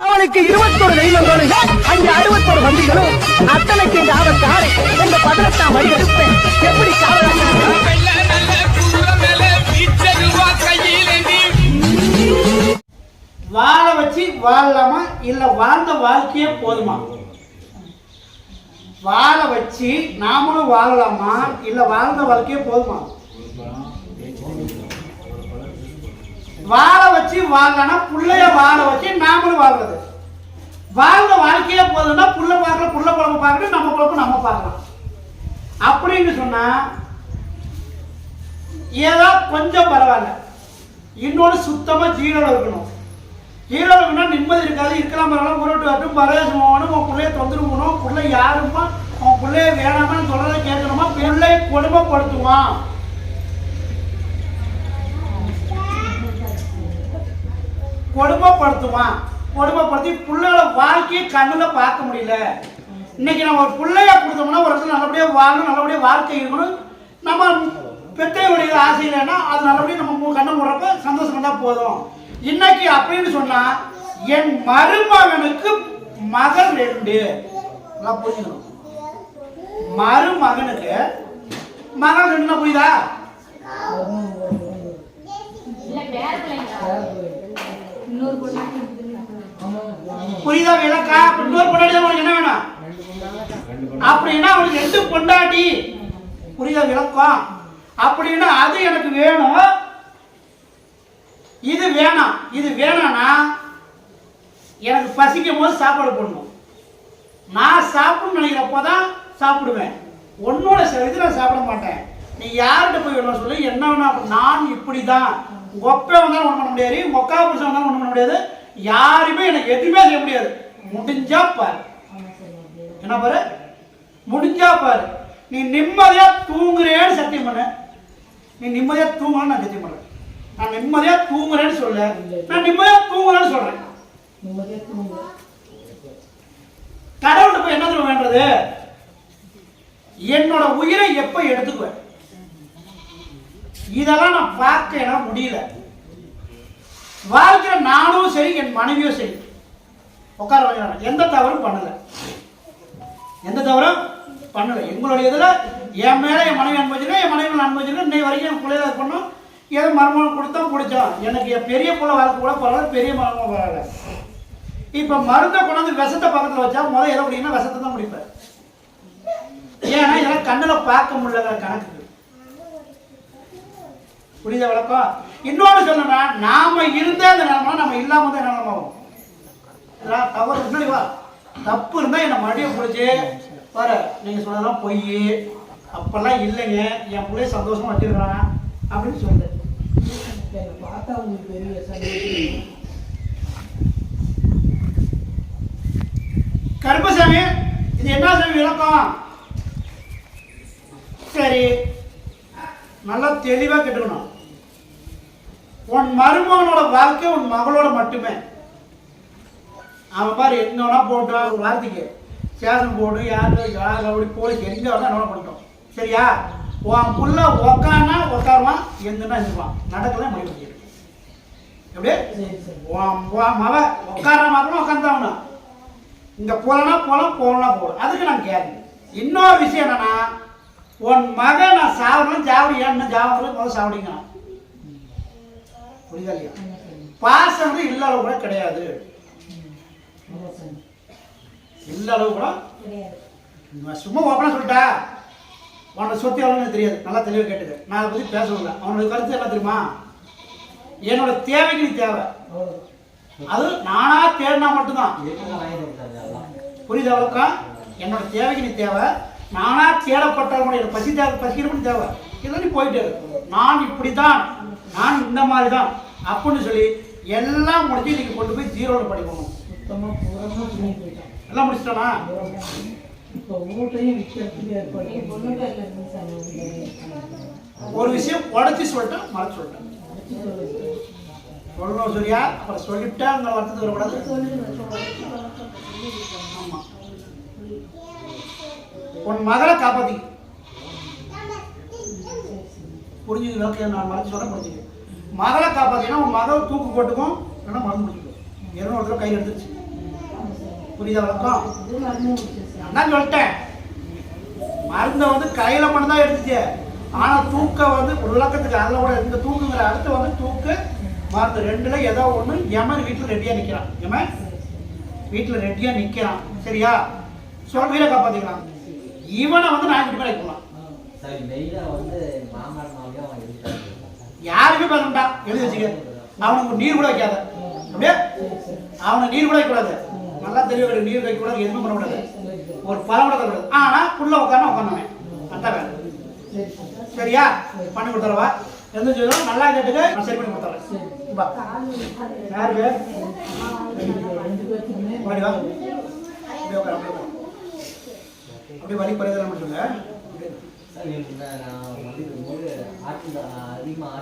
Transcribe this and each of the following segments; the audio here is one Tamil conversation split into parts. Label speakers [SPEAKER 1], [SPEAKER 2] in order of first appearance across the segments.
[SPEAKER 1] அவனுக்கு இருபத்தொரு தெய்வங்களும் அங்கே அறுபத்தொரு வந்திகளும் அத்தனைக்கு இந்த ஆபத்து ஆறு இந்த பதினெட்டாம் வழி எடுப்பேன். எப்படி
[SPEAKER 2] வாழ வச்சு வாழலாமா? இல்ல வாழ்ந்த வாழ்க்கையே போதுமா? வாழ வச்சு நாமளும் வாழலாமா? இல்ல வாழ்ந்த வாழ்க்கையே போதுமா? வாழ வாழலன்னா பிள்ளைய வாழ வச்சு நாமளும் வாழ்றது. வாழ்ந்த வாழ்க்கையே போதுன்னா புள்ள பார்க்கலாம் புள்ள குழம்பு பார்க்கணும் நம்ம குழம்பு நம்ம பார்க்கலாம். அப்படின்னு சொன்னா ஏதோ கொஞ்சம் பரவாயில்ல. இன்னொன்று சுத்தமாக ஜீரோவில் இருக்கணும். ஜீரோவில் இருக்கணும்னா நிம்மதி இருக்காது இருக்கலாம் பரவாயில்ல உருட்டு வரட்டும் பரவேசம் போகணும் உன் பிள்ளைய தொந்தரவு பண்ணணும் பிள்ளை யாருமா உன் பிள்ளைய வேணாமான்னு சொல்கிறத கேட்கணுமா பிள்ளை கொடுமைப்படுத்துவான். கொடுமைப்படுத்துவான். கொடுமைப்படுத்தி பிள்ளைகள வாழ்க்கையை கண்ணில் பார்க்க முடியல. இன்னைக்கு நம்ம ஒரு பிள்ளைய கொடுத்தோம்னா ஒரு இடத்துல நல்லபடியாக வாழணும் நல்லபடியாக வாழ்க்கை இருக்கணும். நம்ம பெத்தையுடைய ஆசை இல்லைன்னா அது நல்லபடியாக நம்ம கண்ணை மூடுறப்ப சந்தோஷம் இருந்தால் போதும். இன்னைக்கு அப்படின்னு சொன்னால் என் மருமகனுக்கு மகன் ரெண்டு. நல்லா புரிஞ்சுக்கணும். மருமகனுக்கு மகன் ரெண்டுனா புரியுதா
[SPEAKER 3] இல்ல பேர பிள்ளைங்களா இன்னொரு பொண்ணு
[SPEAKER 2] புரியுதா விளக்கா அப்ப இன்னொரு பொண்டாட்டி தான் உனக்கு என்ன வேணும் அப்படின்னா அவனுக்கு ரெண்டு பொண்டாட்டி. புரியுதா விளக்கம்? அப்படின்னா அது எனக்கு வேணும். இது வேணாம். இது வேணாம்னா எனக்கு பசிக்கும் போது சாப்பாடு போடணும். நான் சாப்பிடணும்னு நினைக்கிறப்போ தான் சாப்பிடுவேன். உன்னோட இது நான் சாப்பிட மாட்டேன். நீ யார்கிட்ட போய் வேணும் சொல்லு என்ன வேணும் அப்படி. நான் இப்படி தான் ஒப்பே வந்தாலும் ஒன்றும் பண்ண முடியாது. மொக்கா புருஷன் வந்தாலும் ஒன்றும் பண்ண முடியாது. யாருமே எனக்கு எதுவுமே செய்ய முடியாது. முடிஞ்சா பாரு. என்ன பாரு? முடிஞ்சா பாரு. நீ நிம்மதியா தூங்குறேன்னு சத்தியம் பண்ண. நீ நிம்மதியா தூங்கணும்னு நான் சத்தியம் பண்றேன் நான் நிம்மதியா தூங்குறேன்னு சொல்ல நான் நிம்மதியா தூங்குறேன்னு சொல்றேன். கடவுள்கிட்ட போய் என்ன தெரியுமா வேண்டது? என்னோட உயிரை எப்ப எடுத்துக்குவேன்? இதெல்லாம் நான் பார்க்க முடியல. வாழ்க்கையில நானும் சரி என் மனைவியும் சரி. உட்கார எந்த தவறும் பண்ணல. எந்த தவறும் பண்ணல. எங்களுடைய இதில் என் மேலே என் மனைவி அனுபவிச்சிருக்கேன் என் மனைவி அனுபவிச்சிருக்கேன் இன்னை வரைக்கும் என் பிள்ளைய பண்ணோம். ஏதோ மருமகன் கொடுத்தோம் பிடிச்சோம் எனக்கு என் பெரிய பிள்ளை வாழ்க்கை கூட பரவாயில்ல பெரிய மருமகன் பரவாயில்ல. இப்போ மருந்தை கொண்டாந்து விஷத்தை பக்கத்தில் வச்சா முதல் எதை குடிக்கணும் விஷத்தை தான் குடிப்பேன். ஏன்னா இதெல்லாம் கண்ணில் பார்க்க முடியல கணக்கு புரியுத விளக்கம் இன்னொன்று சொல்லணும்னா நாம இருந்தே அந்த நிலமா நம்ம இல்லாம தான் நிலமை தவறு. முன்னாடி வா. தப்பு இருந்தா என்னை மடியை பிடிச்சி பாரு நீங்க சொன்னதெல்லாம் பொய். அப்பெல்லாம் இல்லைங்க. என் பிள்ளைய சந்தோஷமா வச்சிருக்கிறான் அப்படின்னு சொல்லு கருப்பசாமி இது என்ன சாமி விளக்கம்? சரி. நல்லா தெளிவா கேட்டுக்கணும். உன் மருமகனோட வாழ்க்கை உன் மகளோட மட்டுமே. அவன் எங்க வேணா போட்டோம் ஒரு வார்த்தைக்கு. சேஷன் போடு யாரு யார் அப்படி போலீஸ் எங்க வேணா என்ன பண்ணிட்டோம் சரியா? உன் புள்ள உக்கானா உட்காருவான் எங்கன்னா இருப்பான் நடக்கலாம் முடிய முடியாது எப்படி? உன் மவ உட்கார மாத்திரம் உட்காந்தாகணும் இங்க போலனா போலாம் போலனா போகலாம் அதுக்கு நான் கேட்கணும் இன்னொரு விஷயம் என்னன்னா உன் மகன் நான் சாவணும் ஜாவடி ஏன்னு ஜாவடியில் முதல்ல சாவடிங்க புரியுதா இல்லையா? பாசம் வந்து இல்ல அளவு கூட கிடையாது. இல்ல அளவு கூட நான் சும்மா ஓப்பனா சொல்லிட்டா. உன்னோட சொத்து எவ்வளோன்னு எனக்கு தெரியாது. நல்லா தெளிவாக கேட்டுக்க. நான் அதை பற்றி பேசவில்லை அவனோட கருத்து என்ன தெரியுமா? என்னோட தேவைக்கு நீ தேவை. அது நானா தேடினா மட்டும்தான். புரியுதா விளக்கம் என்னோட தேவைக்கு நீ தேவை. நானா எனக்கு பசி தேவை பசிக்கிற தேவை. இல்லை நீ போயிட்டு. நான் இப்படிதான் நான் இந்த மாதிரி தான் அப்படின்னு சொல்லி எல்லாம் முடிச்சு இன்னைக்கு கொண்டு போய் ஜீரோவில் படிக்கணும். எல்லாம் முடிச்சிட்டானா
[SPEAKER 3] பொண்ணு பேர்ல இருந்து சாமி
[SPEAKER 2] ஒரு விஷயம் உடச்சி சொல்லிட்டேன் மறைச்சு சொல்லிட்டேன் சொல்லணும் சரியா அப்புறம் சொல்லிவிட்டேன் அங்கே வருத்தத்துக்கு வரக்கூடாது ஆமா உன் மகளை காப்பாத்தி புரிஞ்சு விளக்க நான் மறைச்சு சொல்ல புரிஞ்சுக்க மகளை காப்பாத்தினா உன் மகள் தூக்கு போட்டுக்கும் இல்லைன்னா மருந்து முடிச்சுக்கும் இருநூறு தடவை கையில் எடுத்துருச்சு புரியுதா
[SPEAKER 3] சார்
[SPEAKER 2] நான் சொல்லிட்டேன். மருந்தை வந்து கையில மட்டும் தான் எடுத்துச்சு ஆனா தூக்க வந்து விளக்கத்துக்கு அதில் கூட இந்த தூக்குங்கிற அடுத்து வந்து தூக்கு மருந்து ரெண்டுல ஏதோ ஒண்ணு. எமன் வீட்டுல ரெடியா நிக்கிறான். எமன் வீட்டுல ரெடியா நிக்கிறான். சரியா? சொல் வீர காப்பாத்திக்கலாம் இவனை வந்து நான் மேலே போகலாம் யாருமே பண்ணா எழுதி வச்சுக்க. அவனுக்கு நீர் கூட வைக்காத. அப்படியே? அவனுக்கு நீர் கூட வைக்கக்கூடாது நல்லா தெரிய நீர் வைக்கக்கூடாது எதுவுமே பண்ணக்கூடாது. ஒரு பழம் கூட தரக்கூடாது ஆனா புள்ள உட்காந்து உட்காந்துவேன் அதான் வேலை. சரியா? பண்ணி கொடுத்துறவா எந்த சொல்லுவோம் நல்லா கேட்டுக்க நான் சரி பண்ணி கொடுத்துறேன் வா. யாருக்கு அப்படியே உட்காரு வழி குறைதல் மட்டும் இல்லை
[SPEAKER 4] அதிகமாக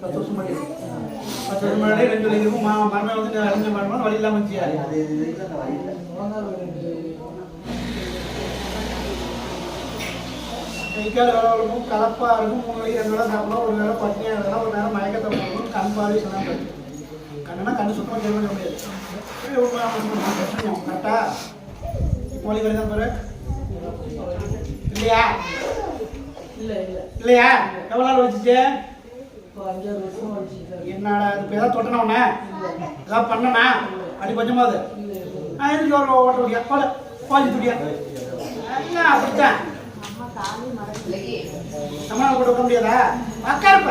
[SPEAKER 2] பத்து வருஷம் முன்னாடி பத்து வருஷம் முன்னாடி ரெண்டு வரைக்கும் மா மரணம் வந்து அறிஞ்ச மரணம் வழி இல்லாமல் இருந்துச்சு
[SPEAKER 4] அது அது
[SPEAKER 2] கைக்கால் வேலை இருக்கும் கலப்பாக இருக்கும். மூணு வழி ரெண்டு வேலை சாப்பிடலாம். ஒரு வேலை பட்டினியாக இருக்கலாம் ஒரு நேரம் மயக்கத்தை போடணும். கண் பார்வை சொன்னா போயிடும் கண்ணுனா கண்ணு சுத்தமாக முடியாது. ஒரு மாதம் பிரச்சனை கரெக்டா மொழி வழி தான் பாரு இல்லையா?
[SPEAKER 3] இல்லை இல்லை.
[SPEAKER 2] இல்லையா? எவ்வளோ நாள் வச்சுச்சு? என்னடா இப்போ ஏதாவது தொட்டனா உன்ன? ஏதாவது பண்ணனா? அடி கொஞ்சமாவது நான் எதுக்கு ஒரு ஓட்ட முடியா போல பாலி துடியா என்ன அப்படித்தான். நம்மளால கூட விட முடியாதா? அக்கா இருப்ப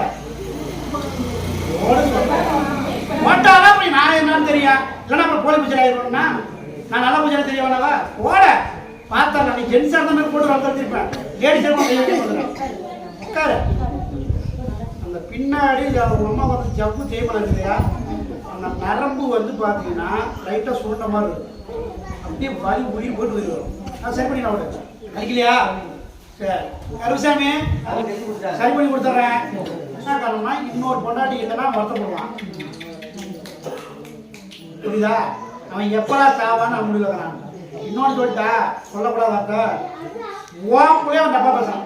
[SPEAKER 2] ஓட்டாதான் அப்படி நான் என்னன்னு தெரியும் இல்லைன்னா அப்புறம் போலி பூஜை ஆயிருக்கணும்னா நான் நல்ல பூஜை தெரிய வேணாவா? ஓட. பார்த்தா நான் நீ ஜென்ஸாக இருந்த மாதிரி போட்டு வளர்த்துருப்பேன் லேடிஸ் உட்காரு அந்த பின்னாடி உங்க அம்மா வந்து ஜவ்வு தேய்மலம் இல்லையா? அந்த நரம்பு வந்து பார்த்தீங்கன்னா லைட்டாக சுருண்ட மாதிரி இருக்கும். அப்படியே வலி உயிர் போட்டு உயிர் வரும். நான் சரி பண்ணி நான் அடிக்கலையா? சரி. கருசாமி சரி பண்ணி கொடுத்துட்றேன். என்ன காரணம்னா இன்னொரு பொண்டாட்டி இல்லைன்னா வருத்தப்படுவான் புரியுதா? அவன் எப்படா சாவான்னு அவன் முடிவு வைக்கிறான் இன்னொன்று சொல்லிட்டா சொல்லக்கூடாது ஓ ஓம் போய் அவன் தப்பா பேசுறான்.